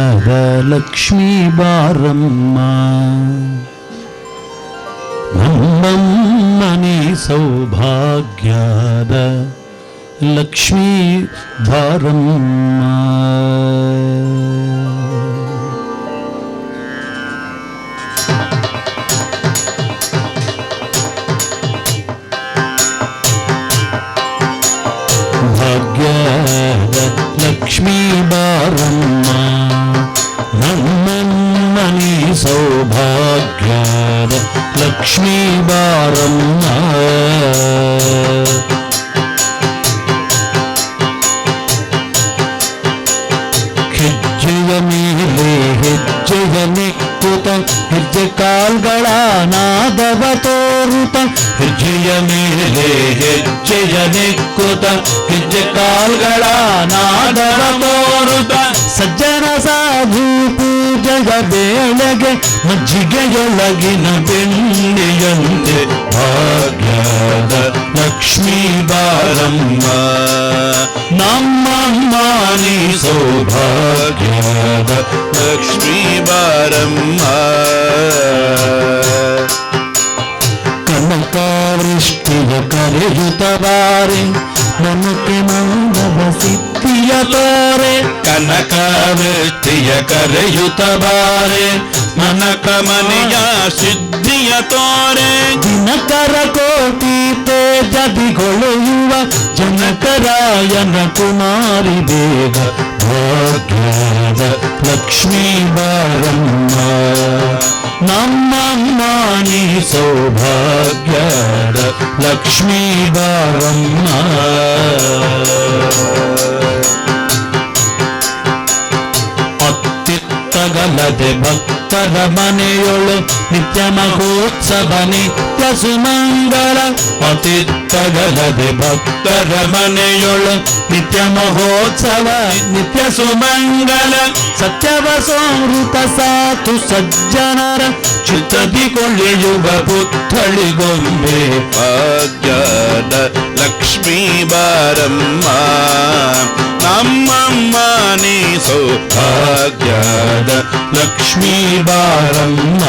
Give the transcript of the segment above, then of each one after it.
భాగ్యలక్ష్మీ బారమ్మ నమ్మమ్మని సౌభాగ్యాద లక్ష్మీ బారమ్మ ಲಕ್ಷ್ಮೀ ಬಾರಮ್ಮ ಹೆಜ್ಜೆಯ ಮೇಲೆ ಹೆಜ್ಜೆಯ ನೆಕ್ಕುತ ಹೆಜ್ಜೆ ಕಾಲ್ಗಳ ನಾದವ ತೋರುತ ಹೆಜ್ಜೆಯ ಮೇಲೆ ಹೆಜ್ಜೆಯ ನೆಕ್ಕುತ ಹೆಜ್ಜೆ ಕಾಲ್ಗಳ ನಾದವ ತೋರುತ ಸಜ್ಜನ ಸಾಧು ಪೂಜೆಯ ಬೇಳೆಗೆ ಮಜ್ಜಿಗೆಯೊಳಗಿನ ಬೆಣ್ಣೆಯಂತೆ ಭಾಗ್ಯದ ಲಕ್ಷ್ಮೀ ಬಾರಮ್ಮ ನಮ್ಮಮ್ಮ ನೀ ಸೌಭಾಗ್ಯದ ಲಕ್ಷ್ಮೀ ಬಾರಮ್ಮ ಕನಕವೃಷ್ಟಿಯ ಕರೆಯುತ್ತ ಬಾರೆ ನನಗೆ ಮಂದವ ಸಿದ್ಧಿಯ ತೋರೆ ಕನಕವೃಷ್ಟಿಯ ಕರೆಯುತ್ತ ಬಾರೆ ಮನಕ ಮನೆಯ ಸಿದ್ಧಿಯ ತೋರೆ ದಿನಕರ ಕೋಟಿ ತೇಜದಿಗೊಳೆಯುವ ಜನಕರಾಯನ ಕುಮಾರಿ ಬೇಗ ಭಾಗ್ಯದ ಲಕ್ಷ್ಮೀ ಬಾರಮ್ಮ ನಮ್ಮಮ್ಮ ನೀ ಸೌಭಾಗ್ಯದ ಲಕ್ಷ್ಮೀ ಬಾರಮ್ಮ ಅತ್ತಿತ್ತಗಲದೆ ಭಕ್ತರ ಮನೆಯೊಳು ನಿತ್ಯ ಮಹೋತ್ಸವ ನಿತ್ಯ ಸುಮಂಗಳ ಅತಿತ್ತಗಲದೆ ಭಕ್ತರ ಮನೆಯೊಳು ನಿತ್ಯ ಮಹೋತ್ಸವ ನಿತ್ಯ ಸುಮಂಗಲ ಸತ್ಯವ ಸಂವೃತ ಸಾತು ಸಜ್ಜನರ ಚಿತ್ತದಿ ಕೊಳ್ಳೆಯುವ ಪುತ್ಥಳಿಗೊಂಬೆ ಭಾಗ್ಯದ ಲಕ್ಷ್ಮೀ ಬಾರಮ್ಮ ನಮ್ಮಮ್ಮ ನೀ ಸೌಭಾಗ್ಯದ ಲಕ್ಷ್ಮೀ ಬಾರಮ್ಮ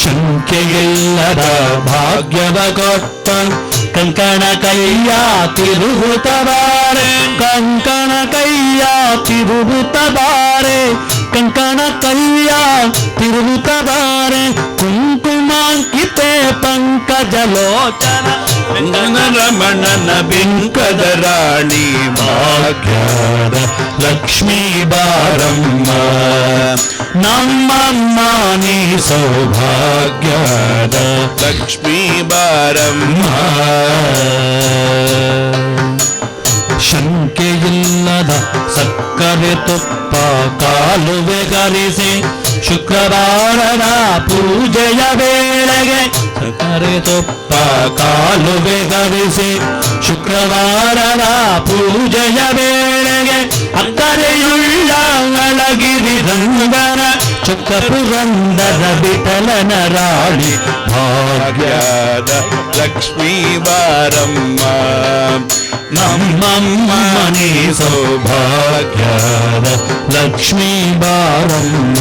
ಶಂಕೆಯಿಲ್ಲದ ಭಾಗ್ಯವ ಕೊಟ್ಟ ಕಂಕಣ ಕೈಯ ತಿರುಗುತ್ತಬಾರೆ ಕಂಕಣ ಕೈಯ ತಿರುಗುತ್ತಬಾರೆ కంకణ కళ్యాణ్ తిరుగుత బారే కుంకుమాంకితే పంకజలోచన రమణన బింకదరాణి భాగ్యార లక్ష్మీ బారమ్మ నమ్మమ్మ నీ సౌభాగ్యార లక్ష్మీ బారమ్మ ಶಂಕೆಯಿಲ್ಲದ ಸಕ್ಕರೆ ತುಪ್ಪ ಕಾಲುವೆ ಕರೆಸಿ ಶುಕ್ರವಾರದ ಪೂಜೆಯ ವೇಳೆಗೆ ಸಕ್ಕರೆ ತುಪ್ಪ ಕಾಲುವೆ ಕರೆಸಿ ಶುಕ್ರವಾರದ ಪೂಜೆಯ ವೇಳೆಗೆ ಅಕ್ಕರೆಯುಳ್ಳ ಅಳಗಿರಿ ರಂಗನ ಚುಕ್ಕ ಪುರಂದರ ಬಿಟಲನ ರಾಳಿ ಭಾಗ್ಯದ ಲಕ್ಷ್ಮೀ ಬಾರಮ್ಮ. నమ్మమ్మని సౌభాగ్యాల లక్ష్మీ బారమ్మ